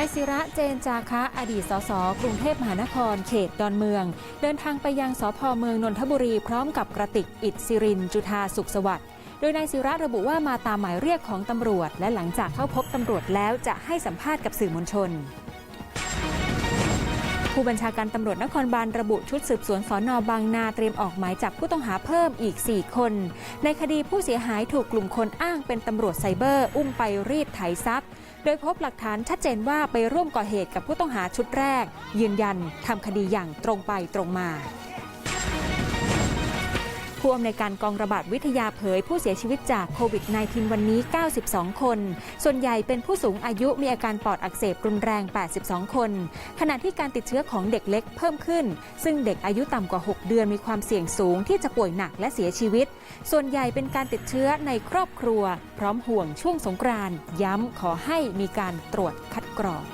นายศิระเจนจาคะอดีตสสกรุงเทพมหานครเขตดอนเมือง เดินทางไปยังสพเมืองนนทบุรีพร้อมกับกระติกอิดสิรินจุธาสุขสวัสดิ์โดยนายศิระระบุว่ามาตามหมายเรียกของตำรวจ และหลังจากเข้าพบตำรวจแล้วจะให้สัมภาษณ์กับสื่อมวลชน ผู้บัญชาการตำรวจนครบาลระบุชุดสืบสวนสอนอบางนาเตรียมออกหมายจับผู้ต้องหาเพิ่มอีก 4 คน ในคดีผู้เสียหายถูกกลุ่มคนอ้างเป็นตำรวจไซเบอร์ อุ้มไปรีดไถทรัพย์ โดยพบหลักฐานชัดเจนว่าไปร่วมก่อเหตุกับผู้ต้องหาชุดแรก ยืนยันทำคดีอย่างตรงไปตรงมา ผู้อำนวยการกองระบาดวิทยาเผย ผู้เสียชีวิตจากโควิด -19 วันนี้ 92 คน ส่วนใหญ่เป็นผู้สูงอายุมีอาการปอดอักเสบรุนแรง 82 คน ขณะที่การติดเชื้อของเด็กเล็กเพิ่มขึ้น ซึ่งเด็กอายุต่ำกว่า 6 เดือนมีความเสี่ยงสูงที่จะป่วยหนักและเสียชีวิต ส่วนใหญ่เป็นการติดเชื้อในครอบครัว พร้อมห่วงช่วงสงกรานย้ำขอให้มีการตรวจคัดกรอง